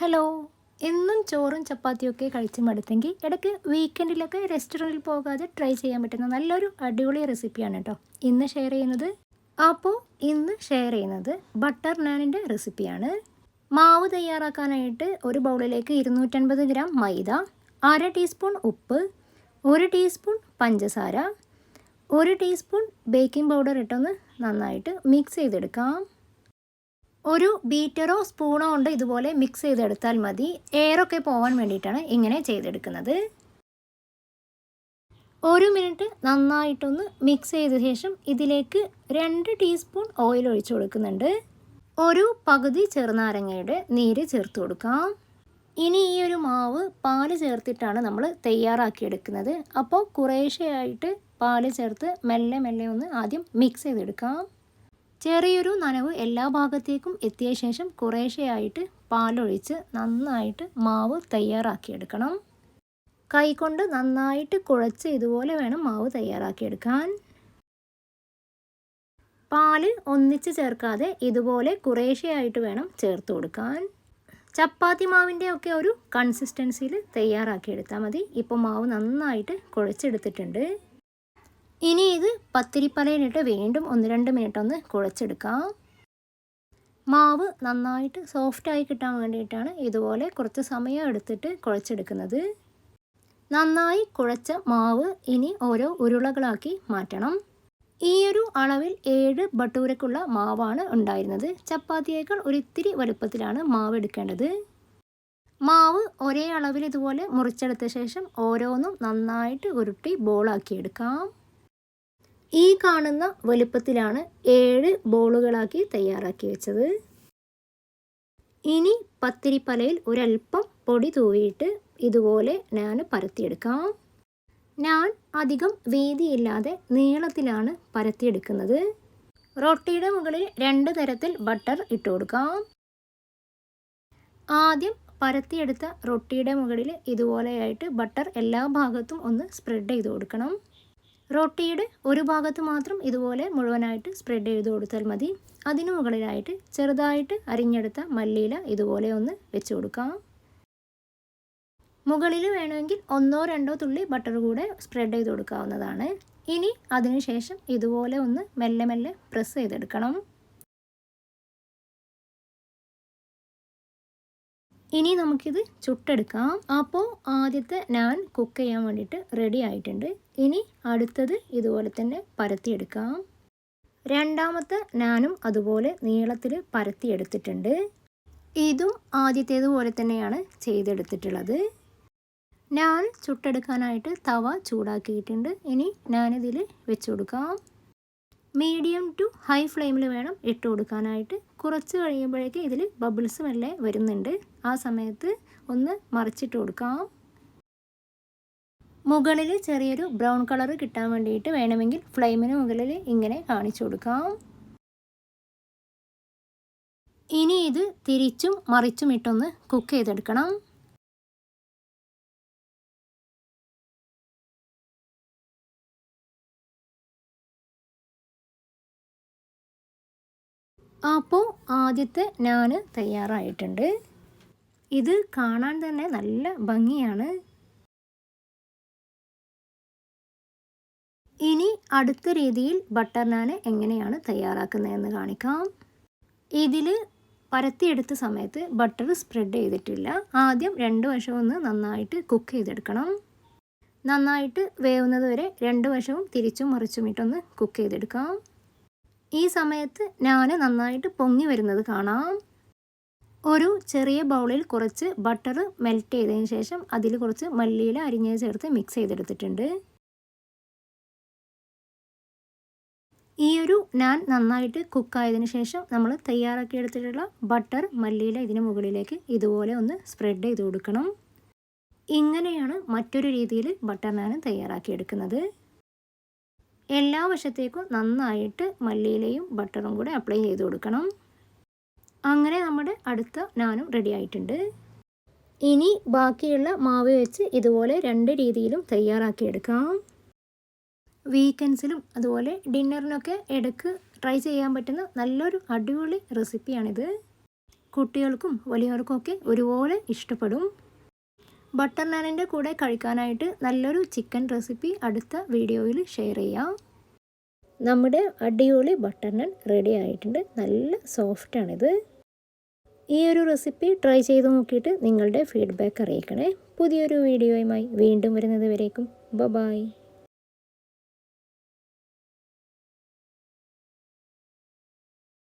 Hello. എന്നും ചോറും ചപ്പാത്തിയൊക്കെ കഴിച്ച് മടുത്തെങ്കിൽ ഇടയ്ക്ക് വീക്കെൻഡിലൊക്കെ റെസ്റ്റോറന്റിൽ പോകാതെ ട്രൈ ചെയ്യാൻ പറ്റുന്ന നല്ലൊരു അടിപൊളി റെസിപ്പിയാണ് കേട്ടോ ഇന്ന് ഷെയർ ചെയ്യുന്നത് അപ്പോൾ ഇന്ന് ഷെയർ ചെയ്യുന്നത് ബട്ടർ നാനിന്റെ റെസിപ്പിയാണ് മാവ് തയ്യാറാക്കാനായിട്ട് ഒരു ബൗളിലേക്ക് ഇരുന്നൂറ്റൻപത് ഗ്രാം മൈദ അര ടീസ്പൂൺ ഉപ്പ് ഒരു ടീസ്പൂൺ പഞ്ചസാര ഒരു ടീസ്പൂൺ ബേക്കിംഗ് പൗഡർ ഇട്ടൊന്ന് നന്നായിട്ട് മിക്സ് ചെയ്തെടുക്കാം. ഒരു ബീറ്ററോ സ്പൂണോ കൊണ്ട് ഇതുപോലെ മിക്സ് ചെയ്തെടുത്താൽ മതി. എയറൊക്കെ പോകാൻ വേണ്ടിയിട്ടാണ് ഇങ്ങനെ ചെയ്തെടുക്കുന്നത്. ഒരു മിനിറ്റ് നന്നായിട്ടൊന്ന് മിക്സ് ചെയ്ത ശേഷം ഇതിലേക്ക് രണ്ട് ടീസ്പൂൺ ഓയിൽ ഒഴിച്ചു കൊടുക്കുന്നുണ്ട്. ഒരു പകുതി ചെറുനാരങ്ങയുടെ നീര് ചേർത്ത് കൊടുക്കാം. ഇനി ഈ ഒരു മാവ് പാൽ ചേർത്തിട്ടാണ് നമ്മൾ തയ്യാറാക്കിയെടുക്കുന്നത്. അപ്പോൾ കുറേശ്ശെയായിട്ട് പാൽ ചേർത്ത് മെല്ലെ മെല്ലെ ഒന്ന് ആദ്യം മിക്സ് ചെയ്തെടുക്കാം. ചെറിയൊരു നനവ് എല്ലാ ഭാഗത്തേക്കും എത്തിയ ശേഷം കുറേശ്ശെയായിട്ട് പാലൊഴിച്ച് നന്നായിട്ട് മാവ് തയ്യാറാക്കിയെടുക്കണം. കൈകൊണ്ട് നന്നായിട്ട് കുഴച്ച് ഇതുപോലെ വേണം മാവ് തയ്യാറാക്കിയെടുക്കാൻ. പാൽ ഒന്നിച്ച് ചേർക്കാതെ ഇതുപോലെ കുറേശ്ശെയായിട്ട് വേണം ചേർത്ത് കൊടുക്കാൻ. ചപ്പാത്തി മാവിന്റെ ഒക്കെ ഒരു കൺസിസ്റ്റൻസിയിൽ തയ്യാറാക്കിയെടുത്താൽ മതി. ഇപ്പോൾ മാവ് നന്നായിട്ട് കുഴച്ചെടുത്തിട്ടുണ്ട്. ഇനി ഇത് പത്തിരിപ്പലയിലിട്ട് വീണ്ടും ഒന്ന് രണ്ട് മിനിറ്റ് ഒന്ന് കുഴച്ചെടുക്കാം. മാവ് നന്നായിട്ട് സോഫ്റ്റായി കിട്ടാൻ വേണ്ടിയിട്ടാണ് ഇതുപോലെ കുറച്ച് സമയം എടുത്തിട്ട് കുഴച്ചെടുക്കുന്നത്. നന്നായി കുഴച്ച മാവ് ഇനി ഓരോ ഉരുളകളാക്കി മാറ്റണം. ഈ ഒരു അളവിൽ ഏഴ് ബട്ടൂരക്കുള്ള മാവാണ് ഉണ്ടായിരുന്നത്. ചപ്പാത്തിയേക്കാൾ ഒരിത്തിരി വലുപ്പത്തിലാണ് മാവ് എടുക്കേണ്ടത്. മാവ് ഒരേ അളവിൽ ഇതുപോലെ മുറിച്ചെടുത്ത ശേഷം ഓരോന്നും നന്നായിട്ട് ഉരുട്ടി ബോളാക്കി എടുക്കാം. ഈ കാണുന്ന വലുപ്പത്തിലാണ് ഏഴ് ബോളുകളാക്കി തയ്യാറാക്കി വെച്ചത്. ഇനി പത്തിരിപ്പലയിൽ ഒരല്പം പൊടി തൂവിയിട്ട് ഇതുപോലെ ഞാൻ പരത്തിയെടുക്കാം. ഞാൻ അധികം വീതിയില്ലാതെ നീളത്തിലാണ് പരത്തിയെടുക്കുന്നത്. റൊട്ടിയുടെ മുകളിൽ രണ്ട് തരത്തിൽ ബട്ടർ ഇട്ട് കൊടുക്കാം. ആദ്യം പരത്തിയെടുത്ത റൊട്ടിയുടെ മുകളിൽ ഇതുപോലെയായിട്ട് ബട്ടർ എല്ലാ ഭാഗത്തും ഒന്ന് സ്പ്രെഡ് ചെയ്ത് കൊടുക്കണം. റൊട്ടിയുടെ ഒരു ഭാഗത്ത് മാത്രം ഇതുപോലെ മുഴുവനായിട്ട് സ്പ്രെഡ് ചെയ്ത് കൊടുത്താൽ മതി. അതിനു മുകളിലായിട്ട് ചെറുതായിട്ട് അരിഞ്ഞെടുത്ത മല്ലിയില ഇതുപോലെ ഒന്ന് വെച്ച് കൊടുക്കാം. മുകളിൽ വേണമെങ്കിൽ ഒന്നോ രണ്ടോ തുള്ളി ബട്ടർ കൂടെ സ്പ്രെഡ് ചെയ്ത് കൊടുക്കാവുന്നതാണ്. ഇനി അതിനുശേഷം ഇതുപോലെ ഒന്ന് മെല്ലെ മെല്ലെ പ്രസ് ചെയ്തെടുക്കണം. ഇനി നമുക്കിത് ചുട്ടെടുക്കാം. അപ്പോൾ ആദ്യത്തെ നാൻ കുക്ക് ചെയ്യാൻ വേണ്ടിയിട്ട് റെഡി ആയിട്ടുണ്ട്. ഇനി അടുത്തത് ഇതുപോലെ തന്നെ പരത്തിയെടുക്കാം. രണ്ടാമത്തെ നാനും അതുപോലെ നീളത്തിൽ പരത്തിയെടുത്തിട്ടുണ്ട്. ഇതും ആദ്യത്തേതുപോലെ തന്നെയാണ് ചെയ്തെടുത്തിട്ടുള്ളത്. ഞാൻ ചുട്ടെടുക്കാനായിട്ട് തവ ചൂടാക്കിയിട്ടുണ്ട്. ഇനി ഞാനിതിൽ വെച്ചു കൊടുക്കാം. മീഡിയം ടു ഹൈ ഫ്ലെയിമിൽ വേണം ഇട്ട് കൊടുക്കാനായിട്ട്. കുറച്ച് കഴിയുമ്പോഴേക്ക് ഇതിൽ ബബിൾസ് മെല്ലെ വരുന്നുണ്ട്. ആ സമയത്ത് ഒന്ന് മറിച്ചിട്ട് കൊടുക്കാം. മുകളിൽ ചെറിയൊരു ബ്രൗൺ കളർ കിട്ടാൻ വേണ്ടിയിട്ട് വേണമെങ്കിൽ ഫ്ലെയിമിന് മുകളിൽ ഇങ്ങനെ കാണിച്ചു കൊടുക്കാം. ഇനി ഇത് തിരിച്ചും മറിച്ചും ഇട്ടൊന്ന് കുക്ക് ചെയ്തെടുക്കണം. അപ്പോൾ ആദ്യത്തെ ഞാൻ തയ്യാറായിട്ടുണ്ട്. ഇത് കാണാൻ തന്നെ നല്ല ഭംഗിയാണ്. ഇനി അടുത്ത രീതിയിൽ ബട്ടർ നാൻ എങ്ങനെയാണ് തയ്യാറാക്കുന്നതെന്ന് കാണിക്കാം. ഇതിൽ പരത്തിയെടുത്ത സമയത്ത് ബട്ടർ സ്പ്രെഡ് ചെയ്തിട്ടില്ല. ആദ്യം രണ്ട് വശം ഒന്ന് നന്നായിട്ട് കുക്ക് ചെയ്തെടുക്കണം. നന്നായിട്ട് വേവുന്നത് വരെ രണ്ട് വശവും തിരിച്ചും മറിച്ചും ഇട്ടൊന്ന് കുക്ക് ചെയ്തെടുക്കാം. ഈ സമയത്ത് ഞാൻ നന്നായിട്ട് പൊങ്ങി വരുന്നത് കാണാം. ഒരു ചെറിയ ബൗളിൽ കുറച്ച് ബട്ടർ മെൽറ്റ് ചെയ്തതിന് ശേഷം അതിൽ കുറച്ച് മല്ലിയില അരിഞ്ഞത് ചേർത്ത് മിക്സ് ചെയ്തെടുത്തിട്ടുണ്ട്. ഈ ഒരു നാൻ നന്നായിട്ട് കുക്കായതിനു ശേഷം നമ്മൾ തയ്യാറാക്കി എടുത്തിട്ടുള്ള ബട്ടർ മല്ലിയില ഇതിന് മുകളിലേക്ക് ഇതുപോലെ ഒന്ന് സ്പ്രെഡ് ചെയ്ത് കൊടുക്കണം. ഇങ്ങനെയാണ് മറ്റൊരു രീതിയിൽ ബട്ടർ നാൻ തയ്യാറാക്കിയെടുക്കുന്നത് എല്ലാ വശത്തേക്കും നന്നായിട്ട് മല്ലിയിലയും ബട്ടറും കൂടെ അപ്ലൈ ചെയ്ത് കൊടുക്കണം. അങ്ങനെ നമ്മുടെ അടുത്ത നാനും റെഡി ആയിട്ടുണ്ട്. ഇനി ബാക്കിയുള്ള മാവ് വെച്ച് ഇതുപോലെ രണ്ട് രീതിയിലും തയ്യാറാക്കിയെടുക്കാം വീക്കെൻഡ്സിലും അതുപോലെ ഡിന്നറിനൊക്കെ ഇടയ്ക്ക് ട്രൈ ചെയ്യാൻ പറ്റുന്ന നല്ലൊരു അടിപൊളി റെസിപ്പിയാണിത് കുട്ടികൾക്കും വലിയവർക്കും ഒക്കെ ഒരുപോലെ ഇഷ്ടപ്പെടും. ബട്ടർ നാനിന്റെ കൂടെ കഴിക്കാനായിട്ട് നല്ലൊരു ചിക്കൻ റെസിപ്പി അടുത്ത വീഡിയോയിൽ ഷെയർ ചെയ്യാം. നമ്മുടെ അടിപൊളി ബട്ടർ നാൻ റെഡി ആയിട്ടുണ്ട്. നല്ല സോഫ്റ്റാണിത് ഈ ഒരു റെസിപ്പി ട്രൈ ചെയ്ത് നോക്കിയിട്ട് നിങ്ങളുടെ ഫീഡ്ബാക്ക് അറിയിക്കണേ. പുതിയൊരു വീഡിയോയുമായി വീണ്ടും വരുന്നത് വരേക്കും. ബ ബായ്